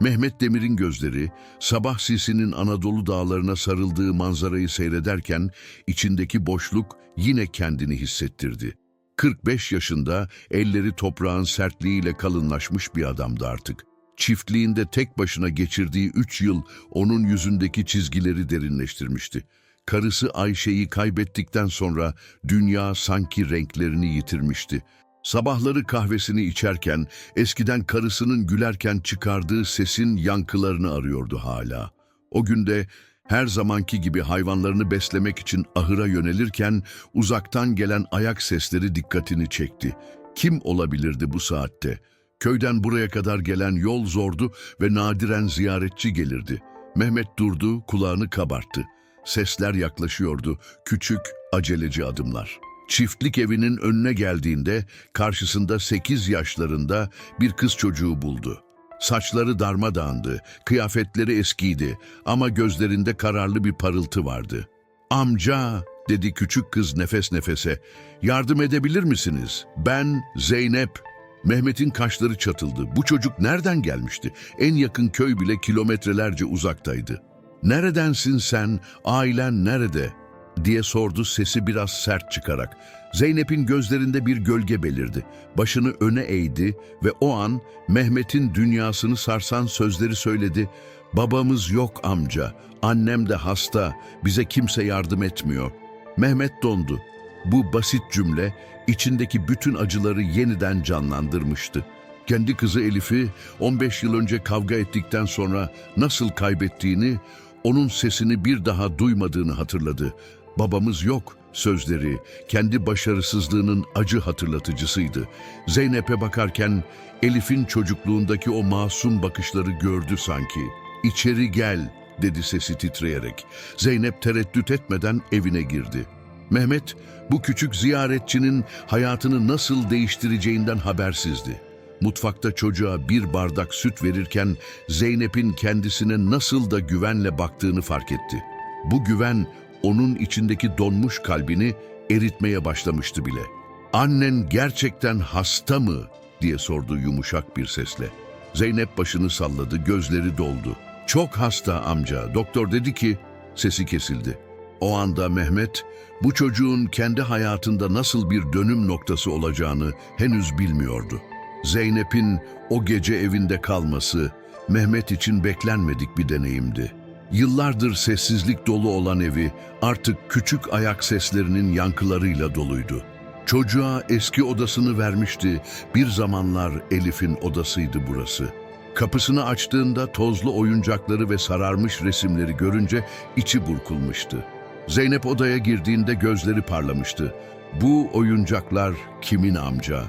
Mehmet Demir'in gözleri, sabah sisinin Anadolu dağlarına sarıldığı manzarayı seyrederken içindeki boşluk yine kendini hissettirdi. 45 yaşında elleri toprağın sertliğiyle kalınlaşmış bir adamdı artık. Çiftliğinde tek başına geçirdiği üç yıl onun yüzündeki çizgileri derinleştirmişti. Karısı Ayşe'yi kaybettikten sonra dünya sanki renklerini yitirmişti. Sabahları kahvesini içerken eskiden karısının gülerken çıkardığı sesin yankılarını arıyordu hala. O günde her zamanki gibi hayvanlarını beslemek için ahıra yönelirken uzaktan gelen ayak sesleri dikkatini çekti. Kim olabilirdi bu saatte? Köyden buraya kadar gelen yol zordu ve nadiren ziyaretçi gelirdi. Mehmet durdu, kulağını kabarttı. Sesler yaklaşıyordu, küçük, aceleci adımlar. Çiftlik evinin önüne geldiğinde karşısında 8 yaşlarında bir kız çocuğu buldu. Saçları darmadağındı, kıyafetleri eskiydi ama gözlerinde kararlı bir parıltı vardı. Amca, dedi küçük kız nefes nefese, yardım edebilir misiniz? Ben Zeynep. Mehmet'in kaşları çatıldı. Bu çocuk nereden gelmişti? En yakın köy bile kilometrelerce uzaktaydı. Neredensin sen? Ailen nerede? Diye sordu sesi biraz sert çıkarak. Zeynep'in gözlerinde bir gölge belirdi. Başını öne eğdi ve o an Mehmet'in dünyasını sarsan sözleri söyledi. Babamız yok amca, annem de hasta, bize kimse yardım etmiyor. Mehmet dondu. Bu basit cümle içindeki bütün acıları yeniden canlandırmıştı. Kendi kızı Elif'i 15 yıl önce kavga ettikten sonra nasıl kaybettiğini, onun sesini bir daha duymadığını hatırladı. Babamız yok sözleri kendi başarısızlığının acı hatırlatıcısıydı. Zeynep'e bakarken Elif'in çocukluğundaki o masum bakışları gördü sanki. İçeri gel dedi sesi titreyerek. Zeynep tereddüt etmeden evine girdi. Mehmet bu küçük ziyaretçinin hayatını nasıl değiştireceğinden habersizdi. Mutfakta çocuğa bir bardak süt verirken Zeynep'in kendisine nasıl da güvenle baktığını fark etti. Bu güven onun içindeki donmuş kalbini eritmeye başlamıştı bile. Annen gerçekten hasta mı? diye sordu yumuşak bir sesle. Zeynep başını salladı, gözleri doldu. Çok hasta amca, doktor dedi ki, sesi kesildi. O anda Mehmet, bu çocuğun kendi hayatında nasıl bir dönüm noktası olacağını henüz bilmiyordu. Zeynep'in o gece evinde kalması, Mehmet için beklenmedik bir deneyimdi. Yıllardır sessizlik dolu olan evi artık küçük ayak seslerinin yankılarıyla doluydu. Çocuğa eski odasını vermişti, bir zamanlar Elif'in odasıydı burası. Kapısını açtığında tozlu oyuncakları ve sararmış resimleri görünce içi burkulmuştu. Zeynep odaya girdiğinde gözleri parlamıştı. Bu oyuncaklar kimin amca?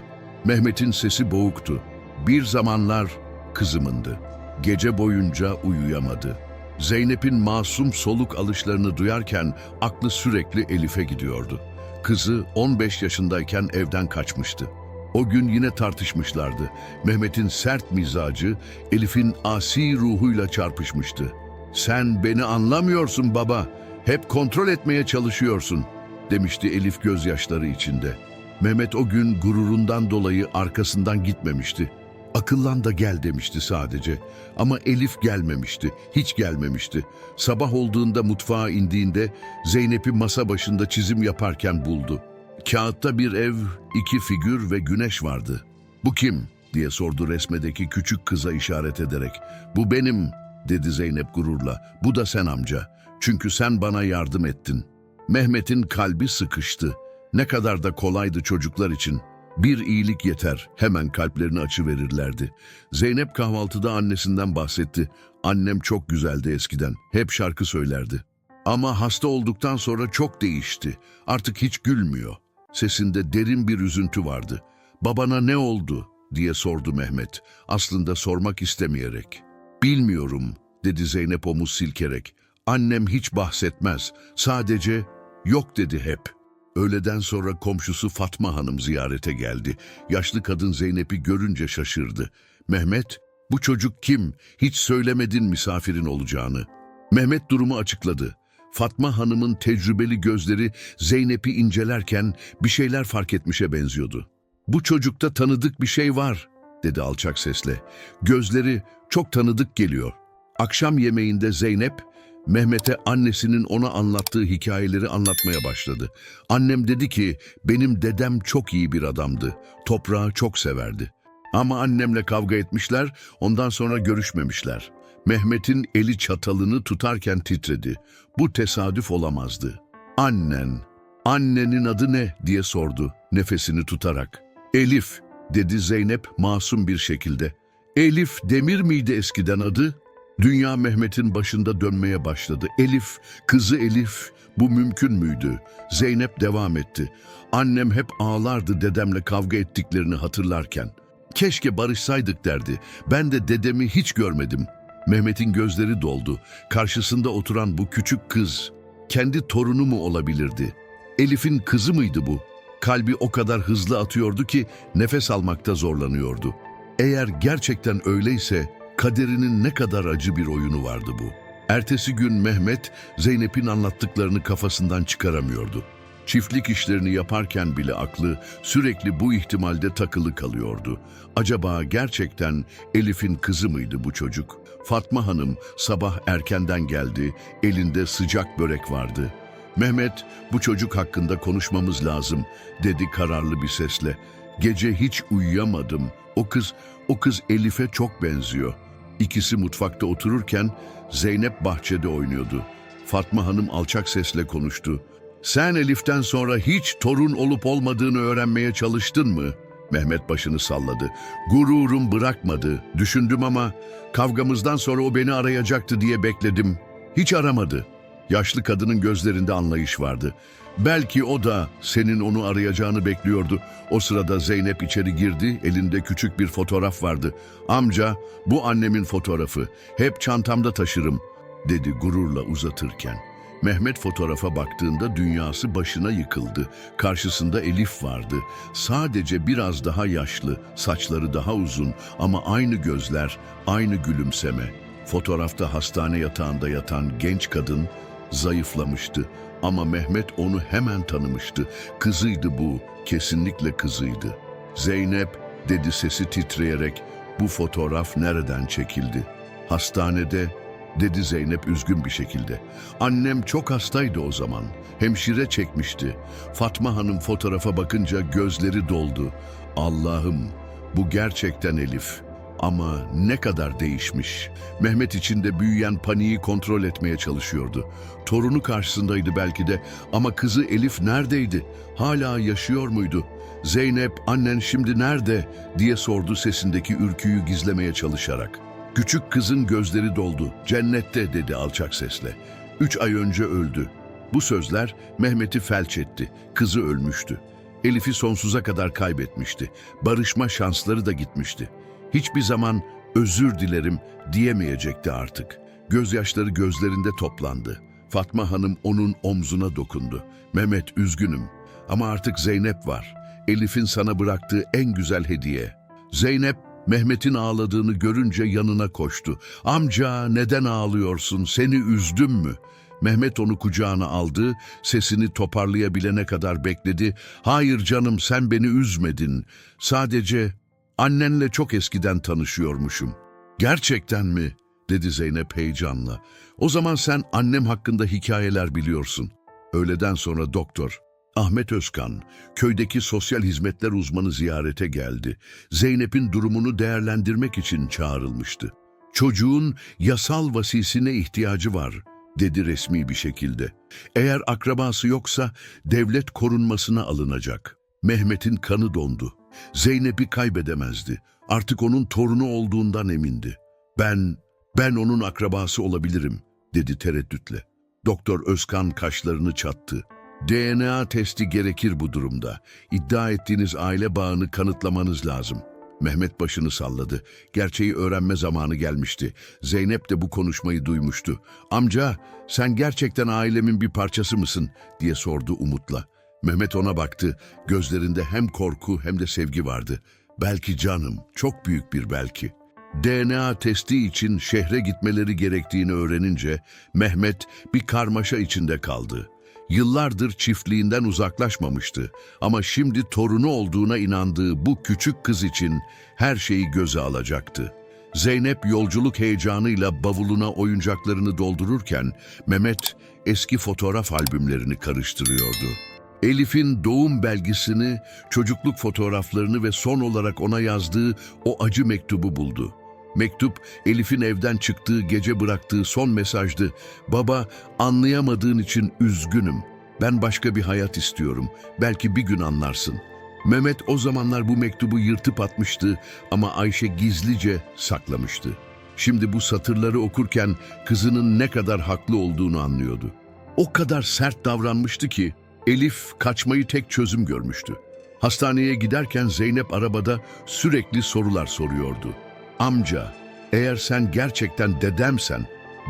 Mehmet'in sesi boğuktu. Bir zamanlar kızımındı. Gece boyunca uyuyamadı. Zeynep'in masum soluk alışlarını duyarken aklı sürekli Elif'e gidiyordu. Kızı 15 yaşındayken evden kaçmıştı. O gün yine tartışmışlardı. Mehmet'in sert mizacı Elif'in asi ruhuyla çarpışmıştı. Sen beni anlamıyorsun baba. Hep kontrol etmeye çalışıyorsun demişti Elif gözyaşları içinde. Mehmet o gün gururundan dolayı arkasından gitmemişti. Akıllan da gel demişti sadece. Ama Elif gelmemişti, hiç gelmemişti. Sabah olduğunda mutfağa indiğinde Zeynep'i masa başında çizim yaparken buldu. Kağıtta bir ev, iki figür ve güneş vardı. Bu kim? diye sordu resmedeki küçük kıza işaret ederek. Bu benim, dedi Zeynep gururla. Bu da sen amca. Çünkü sen bana yardım ettin. Mehmet'in kalbi sıkıştı. Ne kadar da kolaydı çocuklar için. Bir iyilik yeter, hemen kalplerini açıverirlerdi. Zeynep kahvaltıda annesinden bahsetti. Annem çok güzeldi eskiden, hep şarkı söylerdi. Ama hasta olduktan sonra çok değişti. Artık hiç gülmüyor. Sesinde derin bir üzüntü vardı. Babana ne oldu diye sordu Mehmet. Aslında sormak istemeyerek. Bilmiyorum dedi Zeynep omuz silkerek. Annem hiç bahsetmez. Sadece yok dedi hep. Öğleden sonra komşusu Fatma Hanım ziyarete geldi. Yaşlı kadın Zeynep'i görünce şaşırdı. Mehmet, bu çocuk kim? Hiç söylemedin misafirin olacağını. Mehmet durumu açıkladı. Fatma Hanım'ın tecrübeli gözleri Zeynep'i incelerken bir şeyler fark etmişe benziyordu. Bu çocukta tanıdık bir şey var, dedi alçak sesle. Gözleri çok tanıdık geliyor. Akşam yemeğinde Zeynep, Mehmet'e annesinin ona anlattığı hikayeleri anlatmaya başladı. Annem dedi ki, benim dedem çok iyi bir adamdı. Toprağı çok severdi. Ama annemle kavga etmişler, ondan sonra görüşmemişler. Mehmet'in eli çatalını tutarken titredi. Bu tesadüf olamazdı. Annen, annenin adı ne diye sordu nefesini tutarak. Elif, dedi Zeynep masum bir şekilde. Elif Demir miydi eskiden adı? Dünya Mehmet'in başında dönmeye başladı. Elif, kızı Elif, bu mümkün müydü? Zeynep devam etti. Annem hep ağlardı dedemle kavga ettiklerini hatırlarken. Keşke barışsaydık derdi. Ben de dedemi hiç görmedim. Mehmet'in gözleri doldu. Karşısında oturan bu küçük kız, kendi torunu mu olabilirdi? Elif'in kızı mıydı bu? Kalbi o kadar hızlı atıyordu ki nefes almakta zorlanıyordu. Eğer gerçekten öyleyse kaderinin ne kadar acı bir oyunu vardı bu. Ertesi gün Mehmet Zeynep'in anlattıklarını kafasından çıkaramıyordu. Çiftlik işlerini yaparken bile aklı sürekli bu ihtimalde takılı kalıyordu. Acaba gerçekten Elif'in kızı mıydı bu çocuk? Fatma Hanım sabah erkenden geldi, elinde sıcak börek vardı. Mehmet, bu çocuk hakkında konuşmamız lazım, dedi kararlı bir sesle. Gece hiç uyuyamadım. O kız, o kız Elif'e çok benziyor. İkisi mutfakta otururken Zeynep bahçede oynuyordu. Fatma Hanım alçak sesle konuştu. Sen Elif'ten sonra hiç torun olup olmadığını öğrenmeye çalıştın mı? Mehmet başını salladı. Gururum bırakmadı. Düşündüm ama kavgamızdan sonra o beni arayacaktı diye bekledim. Hiç aramadı. Yaşlı kadının gözlerinde anlayış vardı. Belki o da senin onu arayacağını bekliyordu. O sırada Zeynep içeri girdi, elinde küçük bir fotoğraf vardı. Amca, bu annemin fotoğrafı. Hep çantamda taşırım, dedi gururla uzatırken. Mehmet fotoğrafa baktığında dünyası başına yıkıldı. Karşısında Elif vardı. Sadece biraz daha yaşlı, saçları daha uzun ama aynı gözler, aynı gülümseme. Fotoğrafta hastane yatağında yatan genç kadın zayıflamıştı. Ama Mehmet onu hemen tanımıştı. Kızıydı bu, kesinlikle kızıydı. Zeynep, dedi sesi titreyerek, bu fotoğraf nereden çekildi? Hastanede, dedi Zeynep üzgün bir şekilde. Annem çok hastaydı o zaman. Hemşire çekmişti. Fatma Hanım fotoğrafa bakınca gözleri doldu. Allah'ım, bu gerçekten Elif. Ama ne kadar değişmiş. Mehmet içinde büyüyen paniği kontrol etmeye çalışıyordu. Torunu karşısındaydı belki de ama kızı Elif neredeydi? Hala yaşıyor muydu? Zeynep, annen şimdi nerede? diye sordu sesindeki ürküyü gizlemeye çalışarak. Küçük kızın gözleri doldu. Cennette dedi alçak sesle. Üç ay önce öldü. Bu sözler Mehmet'i felç etti. Kızı ölmüştü. Elif'i sonsuza kadar kaybetmişti. Barışma şansları da gitmişti. Hiçbir zaman özür dilerim diyemeyecekti artık. Gözyaşları gözlerinde toplandı. Fatma Hanım onun omzuna dokundu. Mehmet üzgünüm ama artık Zeynep var. Elif'in sana bıraktığı en güzel hediye. Zeynep Mehmet'in ağladığını görünce yanına koştu. Amca neden ağlıyorsun? Seni üzdüm mü? Mehmet onu kucağına aldı, sesini toparlayabilene kadar bekledi. Hayır canım sen beni üzmedin. Sadece annenle çok eskiden tanışıyormuşum. Gerçekten mi? dedi Zeynep heyecanla. O zaman sen annem hakkında hikayeler biliyorsun. Öğleden sonra doktor Ahmet Özkan, köydeki sosyal hizmetler uzmanı ziyarete geldi. Zeynep'in durumunu değerlendirmek için çağrılmıştı. Çocuğun yasal vasisine ihtiyacı var, dedi resmi bir şekilde. Eğer akrabası yoksa devlet korunmasına alınacak. Mehmet'in kanı dondu. Zeynep'i kaybedemezdi. Artık onun torunu olduğundan emindi. Ben, ben onun akrabası olabilirim, dedi tereddütle. Doktor Özkan kaşlarını çattı. DNA testi gerekir bu durumda. İddia ettiğiniz aile bağını kanıtlamanız lazım. Mehmet başını salladı. Gerçeği öğrenme zamanı gelmişti. Zeynep de bu konuşmayı duymuştu. Amca, sen gerçekten ailemin bir parçası mısın? diye sordu umutla. Mehmet ona baktı. Gözlerinde hem korku hem de sevgi vardı. Belki canım, çok büyük bir belki. DNA testi için şehre gitmeleri gerektiğini öğrenince Mehmet bir karmaşa içinde kaldı. Yıllardır çiftliğinden uzaklaşmamıştı ama şimdi torunu olduğuna inandığı bu küçük kız için her şeyi göze alacaktı. Zeynep yolculuk heyecanıyla bavuluna oyuncaklarını doldururken Mehmet eski fotoğraf albümlerini karıştırıyordu. Elif'in doğum belgesini, çocukluk fotoğraflarını ve son olarak ona yazdığı o acı mektubu buldu. Mektup, Elif'in evden çıktığı gece bıraktığı son mesajdı. Baba, anlayamadığın için üzgünüm. Ben başka bir hayat istiyorum. Belki bir gün anlarsın. Mehmet o zamanlar bu mektubu yırtıp atmıştı ama Ayşe gizlice saklamıştı. Şimdi bu satırları okurken kızının ne kadar haklı olduğunu anlıyordu. O kadar sert davranmıştı ki Elif kaçmayı tek çözüm görmüştü. Hastaneye giderken Zeynep arabada sürekli sorular soruyordu. Amca, eğer sen gerçekten dedemsen,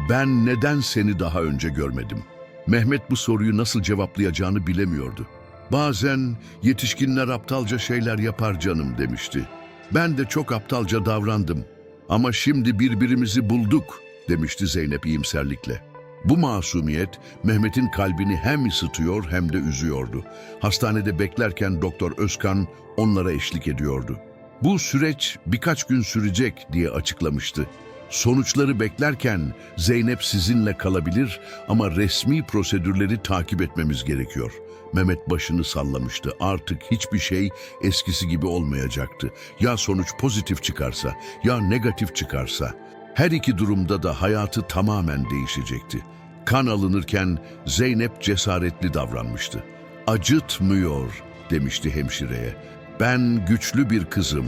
ben neden seni daha önce görmedim? Mehmet bu soruyu nasıl cevaplayacağını bilemiyordu. Bazen yetişkinler aptalca şeyler yapar canım demişti. Ben de çok aptalca davrandım. Ama şimdi birbirimizi bulduk demişti Zeynep iyimserlikle. Bu masumiyet Mehmet'in kalbini hem ısıtıyor hem de üzüyordu. Hastanede beklerken Doktor Özkan onlara eşlik ediyordu. Bu süreç birkaç gün sürecek diye açıklamıştı. Sonuçları beklerken Zeynep sizinle kalabilir ama resmi prosedürleri takip etmemiz gerekiyor. Mehmet başını sallamıştı. Artık hiçbir şey eskisi gibi olmayacaktı. Ya sonuç pozitif çıkarsa ya negatif çıkarsa. Her iki durumda da hayatı tamamen değişecekti. Kan alınırken Zeynep cesaretli davranmıştı. Acıtmıyor demişti hemşireye. Ben güçlü bir kızım.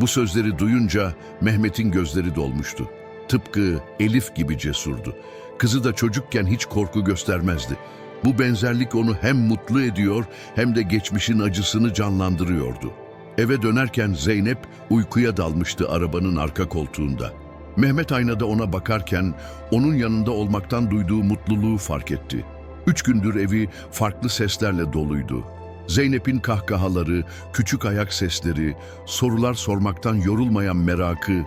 Bu sözleri duyunca Mehmet'in gözleri dolmuştu. Tıpkı Elif gibi cesurdu. Kızı da çocukken hiç korku göstermezdi. Bu benzerlik onu hem mutlu ediyor hem de geçmişin acısını canlandırıyordu. Eve dönerken Zeynep uykuya dalmıştı arabanın arka koltuğunda. Mehmet aynada ona bakarken onun yanında olmaktan duyduğu mutluluğu fark etti. Üç gündür evi farklı seslerle doluydu. Zeynep'in kahkahaları, küçük ayak sesleri, sorular sormaktan yorulmayan merakı,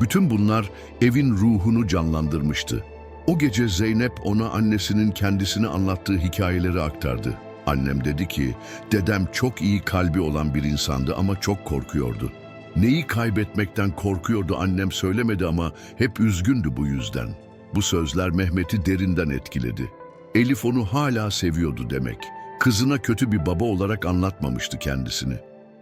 bütün bunlar evin ruhunu canlandırmıştı. O gece Zeynep ona annesinin kendisine anlattığı hikayeleri aktardı. Annem dedi ki, dedem çok iyi kalbi olan bir insandı ama çok korkuyordu. Neyi kaybetmekten korkuyordu annem söylemedi ama hep üzgündü bu yüzden. Bu sözler Mehmet'i derinden etkiledi. Elif onu hala seviyordu demek. Kızına kötü bir baba olarak anlatmamıştı kendisini.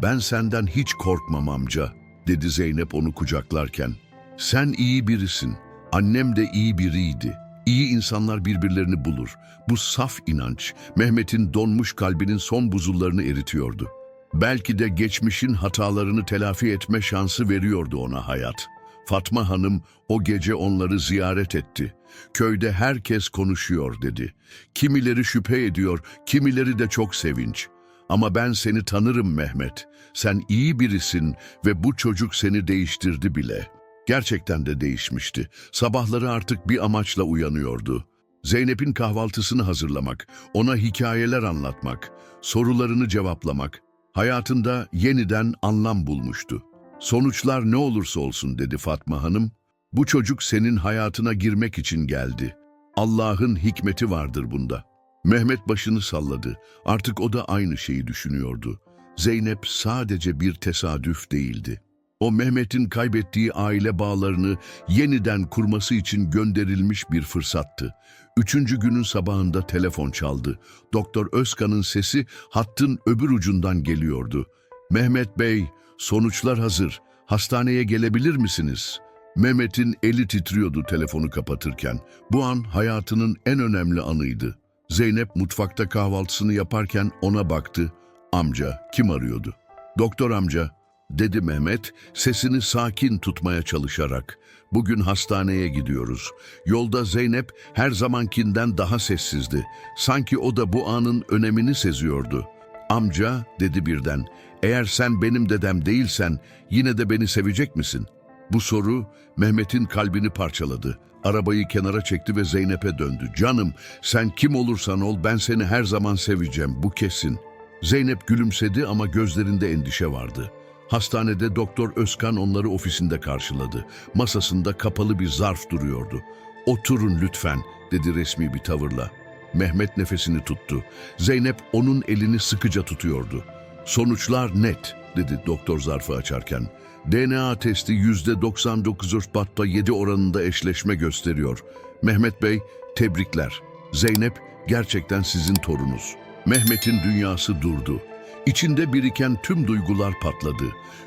Ben senden hiç korkmam amca, dedi Zeynep onu kucaklarken. Sen iyi birisin. Annem de iyi biriydi. İyi insanlar birbirlerini bulur. Bu saf inanç Mehmet'in donmuş kalbinin son buzullarını eritiyordu. Belki de geçmişin hatalarını telafi etme şansı veriyordu ona hayat. Fatma Hanım o gece onları ziyaret etti. Köyde herkes konuşuyor dedi. Kimileri şüphe ediyor, kimileri de çok sevinç. Ama ben seni tanırım Mehmet. Sen iyi birisin ve bu çocuk seni değiştirdi bile. Gerçekten de değişmişti. Sabahları artık bir amaçla uyanıyordu. Zeynep'in kahvaltısını hazırlamak, ona hikayeler anlatmak, sorularını cevaplamak. Hayatında yeniden anlam bulmuştu. Sonuçlar ne olursa olsun dedi Fatma Hanım. Bu çocuk senin hayatına girmek için geldi. Allah'ın hikmeti vardır bunda. Mehmet başını salladı. Artık o da aynı şeyi düşünüyordu. Zeynep sadece bir tesadüf değildi. O Mehmet'in kaybettiği aile bağlarını yeniden kurması için gönderilmiş bir fırsattı. Üçüncü günün sabahında telefon çaldı. Doktor Özkan'ın sesi hattın öbür ucundan geliyordu. Mehmet Bey, sonuçlar hazır. Hastaneye gelebilir misiniz? Mehmet'in eli titriyordu telefonu kapatırken. Bu an hayatının en önemli anıydı. Zeynep mutfakta kahvaltısını yaparken ona baktı. Amca, kim arıyordu? Doktor amca, dedi Mehmet sesini sakin tutmaya çalışarak. Bugün hastaneye gidiyoruz. Yolda Zeynep her zamankinden daha sessizdi. Sanki o da bu anın önemini seziyordu. Amca dedi birden, eğer sen benim dedem değilsen yine de beni sevecek misin? Bu soru Mehmet'in kalbini parçaladı. Arabayı kenara çekti ve Zeynep'e döndü. Canım sen kim olursan ol ben seni her zaman seveceğim bu kesin. Zeynep gülümsedi ama gözlerinde endişe vardı. Hastanede Doktor Özkan onları ofisinde karşıladı. Masasında kapalı bir zarf duruyordu. Oturun lütfen dedi resmi bir tavırla. Mehmet nefesini tuttu. Zeynep onun elini sıkıca tutuyordu. Sonuçlar net, dedi doktor zarfı açarken. DNA testi %99.7 oranında eşleşme gösteriyor. Mehmet Bey, tebrikler. Zeynep, gerçekten sizin torunuz. Mehmet'in dünyası durdu. İçinde biriken tüm duygular patladı.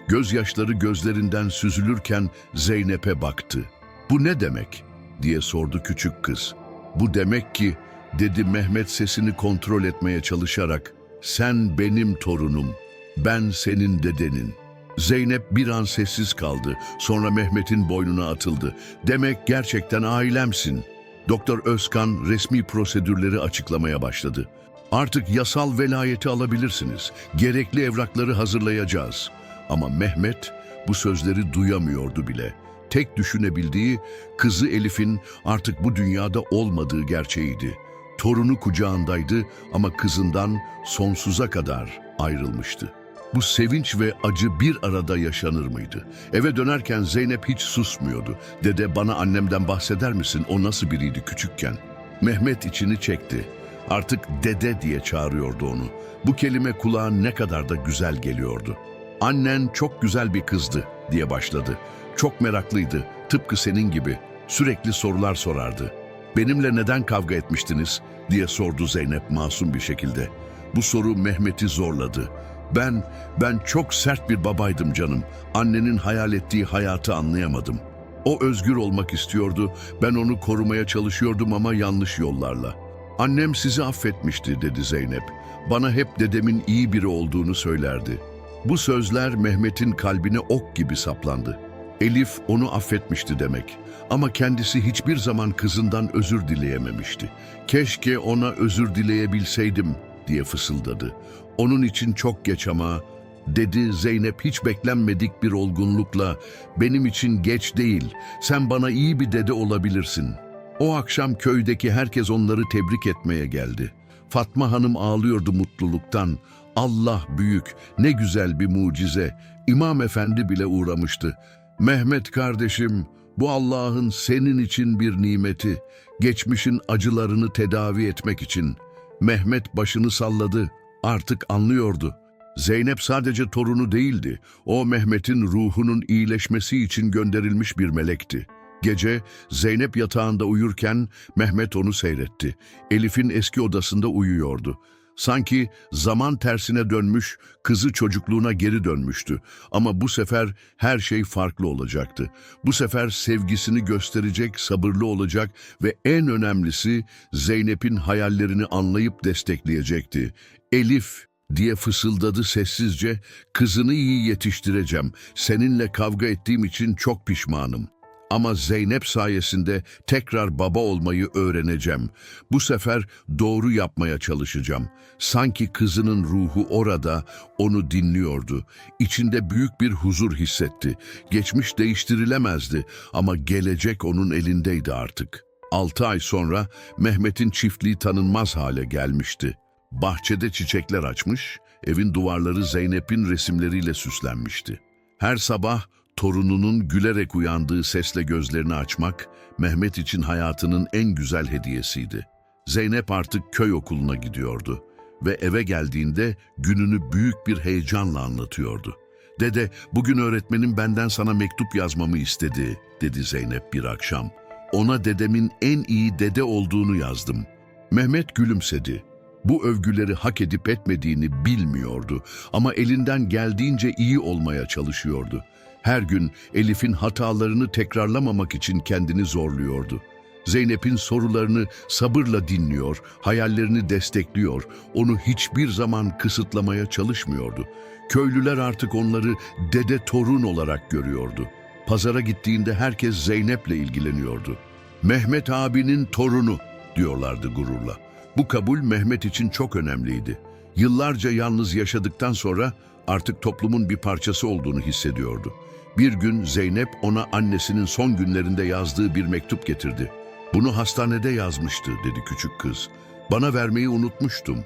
Gözyaşları gözlerinden süzülürken Zeynep'e baktı. Bu ne demek? diye sordu küçük kız. Bu demek ki, dedi Mehmet sesini kontrol etmeye çalışarak, sen benim torunum, ben senin dedenin. Zeynep bir an sessiz kaldı, sonra Mehmet'in boynuna atıldı. Demek gerçekten ailemsin. Doktor Özkan resmi prosedürleri açıklamaya başladı. Artık yasal velayeti alabilirsiniz. Gerekli evrakları hazırlayacağız. Ama Mehmet bu sözleri duyamıyordu bile. Tek düşünebildiği kızı Elif'in artık bu dünyada olmadığı gerçeğiydi. Torunu kucağındaydı ama kızından sonsuza kadar ayrılmıştı. Bu sevinç ve acı bir arada yaşanır mıydı? Eve dönerken Zeynep hiç susmuyordu. Dede bana annemden bahseder misin? O nasıl biriydi küçükken? Mehmet içini çekti. Artık dede diye çağırıyordu onu. Bu kelime kulağa ne kadar da güzel geliyordu. Annen çok güzel bir kızdı diye başladı. Çok meraklıydı, tıpkı senin gibi. Sürekli sorular sorardı. Benimle neden kavga etmiştiniz diye sordu Zeynep masum bir şekilde. Bu soru Mehmet'i zorladı. Ben, ben çok sert bir babaydım canım. Annenin hayal ettiği hayatı anlayamadım. O özgür olmak istiyordu. Ben onu korumaya çalışıyordum ama yanlış yollarla. Annem sizi affetmişti dedi Zeynep. Bana hep dedemin iyi biri olduğunu söylerdi. Bu sözler Mehmet'in kalbine ok gibi saplandı. Elif onu affetmişti demek. Ama kendisi hiçbir zaman kızından özür dileyememişti. Keşke ona özür dileyebilseydim diye fısıldadı. Onun için çok geç ama dedi Zeynep hiç beklenmedik bir olgunlukla. Benim için geç değil. Sen bana iyi bir dede olabilirsin. O akşam köydeki herkes onları tebrik etmeye geldi. Fatma Hanım ağlıyordu mutluluktan. Allah büyük, ne güzel bir mucize. İmam Efendi bile uğramıştı. Mehmet kardeşim, bu Allah'ın senin için bir nimeti. Geçmişin acılarını tedavi etmek için. Mehmet başını salladı. Artık anlıyordu. Zeynep sadece torunu değildi. O Mehmet'in ruhunun iyileşmesi için gönderilmiş bir melekti. Gece Zeynep yatağında uyurken Mehmet onu seyretti. Elif'in eski odasında uyuyordu. Sanki zaman tersine dönmüş, kızı çocukluğuna geri dönmüştü. Ama bu sefer her şey farklı olacaktı. Bu sefer sevgisini gösterecek, sabırlı olacak ve en önemlisi Zeynep'in hayallerini anlayıp destekleyecekti. Elif diye fısıldadı sessizce, kızını iyi yetiştireceğim. Seninle kavga ettiğim için çok pişmanım. Ama Zeynep sayesinde tekrar baba olmayı öğreneceğim. Bu sefer doğru yapmaya çalışacağım. Sanki kızının ruhu orada onu dinliyordu. İçinde büyük bir huzur hissetti. Geçmiş değiştirilemezdi ama gelecek onun elindeydi artık. Altı ay sonra Mehmet'in çiftliği tanınmaz hale gelmişti. Bahçede çiçekler açmış, evin duvarları Zeynep'in resimleriyle süslenmişti. Her sabah torununun gülerek uyandığı sesle gözlerini açmak, Mehmet için hayatının en güzel hediyesiydi. Zeynep artık köy okuluna gidiyordu ve eve geldiğinde gününü büyük bir heyecanla anlatıyordu. Dede, bugün öğretmenim benden sana mektup yazmamı istedi, dedi Zeynep bir akşam. Ona dedemin en iyi dede olduğunu yazdım. Mehmet gülümsedi. Bu övgüleri hak edip etmediğini bilmiyordu ama elinden geldiğince iyi olmaya çalışıyordu. Her gün Elif'in hatalarını tekrarlamamak için kendini zorluyordu. Zeynep'in sorularını sabırla dinliyor, hayallerini destekliyor, onu hiçbir zaman kısıtlamaya çalışmıyordu. Köylüler artık onları dede torun olarak görüyordu. Pazara gittiğinde herkes Zeynep'le ilgileniyordu. Mehmet abinin torunu diyorlardı gururla. Bu kabul Mehmet için çok önemliydi. Yıllarca yalnız yaşadıktan sonra artık toplumun bir parçası olduğunu hissediyordu. Bir gün Zeynep ona annesinin son günlerinde yazdığı bir mektup getirdi. Bunu hastanede yazmıştı dedi küçük kız. Bana vermeyi unutmuştum.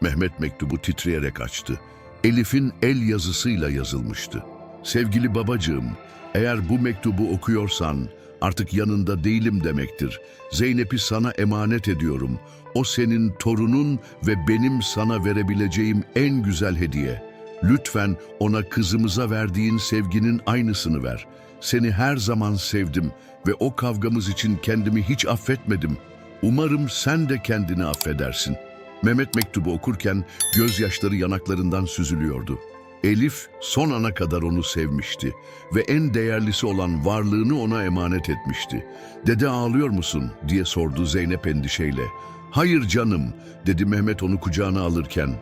Mehmet mektubu titreyerek açtı. Elif'in el yazısıyla yazılmıştı. Sevgili babacığım, eğer bu mektubu okuyorsan artık yanında değilim demektir. Zeynep'i sana emanet ediyorum. O senin torunun ve benim sana verebileceğim en güzel hediye. Lütfen ona kızımıza verdiğin sevginin aynısını ver. Seni her zaman sevdim ve o kavgamız için kendimi hiç affetmedim. Umarım sen de kendini affedersin. Mehmet mektubu okurken gözyaşları yanaklarından süzülüyordu. Elif son ana kadar onu sevmişti ve en değerlisi olan varlığını ona emanet etmişti. Dede ağlıyor musun diye sordu Zeynep endişeyle. Hayır canım dedi Mehmet onu kucağına alırken.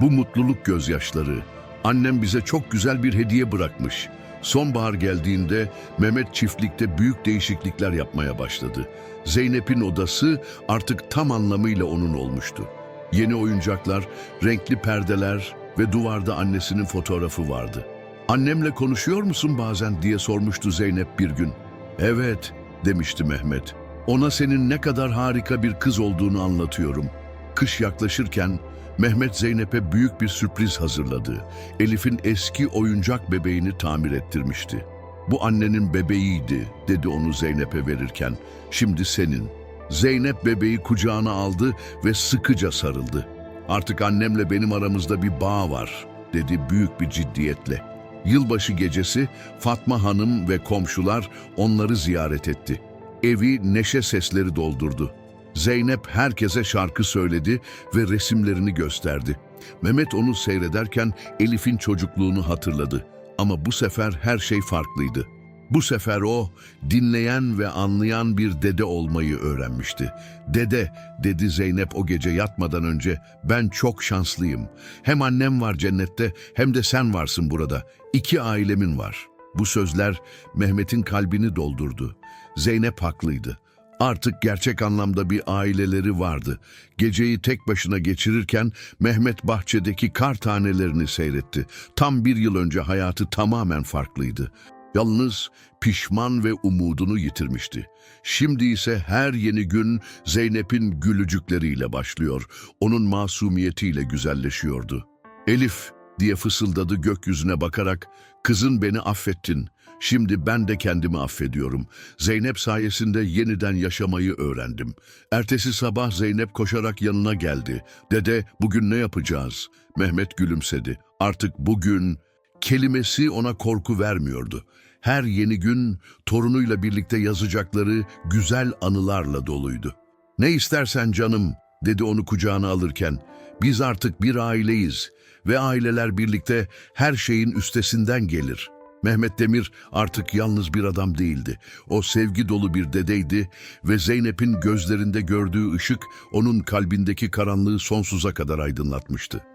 Bu mutluluk gözyaşları. Annem bize çok güzel bir hediye bırakmış. Sonbahar geldiğinde Mehmet çiftlikte büyük değişiklikler yapmaya başladı. Zeynep'in odası artık tam anlamıyla onun olmuştu. Yeni oyuncaklar, renkli perdeler ve duvarda annesinin fotoğrafı vardı. Annemle konuşuyor musun bazen diye sormuştu Zeynep bir gün. Evet demişti Mehmet. Ona senin ne kadar harika bir kız olduğunu anlatıyorum. Kış yaklaşırken Mehmet Zeynep'e büyük bir sürpriz hazırladı. Elif'in eski oyuncak bebeğini tamir ettirmişti. Bu annenin bebeğiydi dedi onu Zeynep'e verirken. Şimdi senin. Zeynep bebeği kucağına aldı ve sıkıca sarıldı. Artık annemle benim aramızda bir bağ var dedi büyük bir ciddiyetle. Yılbaşı gecesi Fatma Hanım ve komşular onları ziyaret etti. Evi neşe sesleri doldurdu. Zeynep herkese şarkı söyledi ve resimlerini gösterdi. Mehmet onu seyrederken Elif'in çocukluğunu hatırladı. Ama bu sefer her şey farklıydı. Bu sefer o dinleyen ve anlayan bir dede olmayı öğrenmişti. Dede, dedi Zeynep o gece yatmadan önce, ben çok şanslıyım. Hem annem var cennette hem de sen varsın burada. İki ailemin var. Bu sözler Mehmet'in kalbini doldurdu. Zeynep haklıydı. Artık gerçek anlamda bir aileleri vardı. Geceyi tek başına geçirirken Mehmet bahçedeki kar tanelerini seyretti. Tam bir yıl önce hayatı tamamen farklıydı. Yalnız pişman ve umudunu yitirmişti. Şimdi ise her yeni gün Zeynep'in gülücükleriyle başlıyor. Onun masumiyetiyle güzelleşiyordu. Elif diye fısıldadı gökyüzüne bakarak, kızın beni affettin. Şimdi ben de kendimi affediyorum. Zeynep sayesinde yeniden yaşamayı öğrendim. Ertesi sabah Zeynep koşarak yanına geldi. Dede bugün ne yapacağız? Mehmet gülümsedi. Artık bugün kelimesi ona korku vermiyordu. Her yeni gün torunuyla birlikte yazacakları güzel anılarla doluydu. Ne istersen canım dedi onu kucağına alırken. Biz artık bir aileyiz ve aileler birlikte her şeyin üstesinden gelir. Mehmet Demir artık yalnız bir adam değildi. O sevgi dolu bir dedeydi ve Zeynep'in gözlerinde gördüğü ışık onun kalbindeki karanlığı sonsuza kadar aydınlatmıştı.